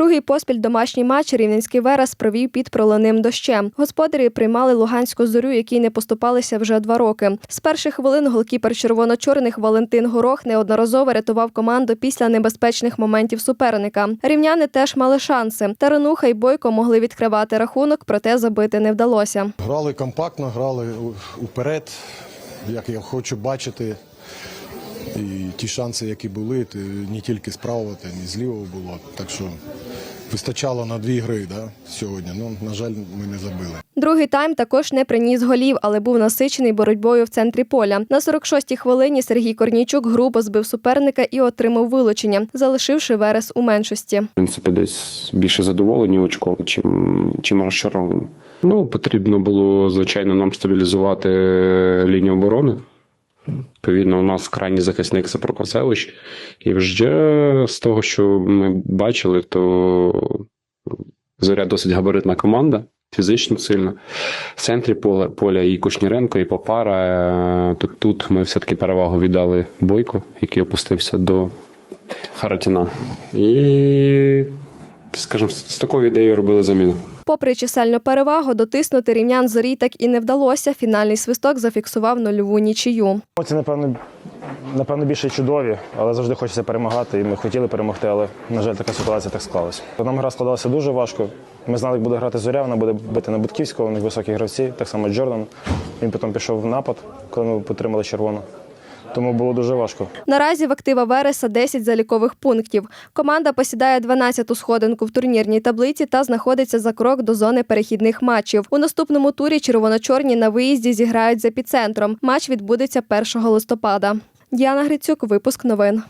Другий поспіль домашній матч Рівненський Верес провів під проливним дощем. Господарі приймали Луганську зорю, якій не поступалися вже два роки. З перших хвилин голкіпер червоно-чорних Валентин Горох неодноразово рятував команду після небезпечних моментів суперника. Рівняни теж мали шанси. Тарануха й Бойко могли відкривати рахунок, проте забити не вдалося. Грали компактно, грали уперед, як я хочу бачити. І ті шанси, які були, не тільки справа, та ні зліва було. Так що вистачало на дві гри да, сьогодні. Ну, на жаль, ми не забили. Другий тайм також не приніс голів, але був насичений боротьбою в центрі поля. На 46-й хвилині Сергій Корнійчук грубо збив суперника і отримав вилучення, залишивши Верес у меншості. В принципі, десь більше задоволені очком, чим, чим розчаровані. Ну, потрібно було, звичайно, нам стабілізувати лінію оборони. Відповідно, у нас крайній захисник це Прокосевич. І вже з того, що ми бачили, то зоря досить габаритна команда, фізично сильна. В центрі поля, поля і Кушніренко, і Попара. Е, Тут, тут ми все-таки перевагу віддали Бойко, який опустився до Харатіна. І, скажімо, з такою ідеєю робили заміну. Попри чисельну перевагу, дотиснути рівнян зорі так і не вдалося. Фінальний свисток зафіксував нульову нічию. Емоції, напевно, напевно, більше чудові, але завжди хочеться перемагати. І ми хотіли перемогти, але, на жаль, така ситуація так склалася. Нам гра складалася дуже важко. Ми знали, як буде грати зоря, вона буде бити на Будківського, у них високі гравці, так само Джордан. Він потім пішов в напад, коли ми отримали червону. Тому було дуже важко. Наразі в актива Вереса 10 залікових пунктів. Команда посідає 12-ту сходинку в турнірній таблиці та знаходиться за крок до зони перехідних матчів. У наступному турі червоно-чорні на виїзді зіграють з епіцентром. Матч відбудеться 1 листопада. Діана Грицюк, випуск новин.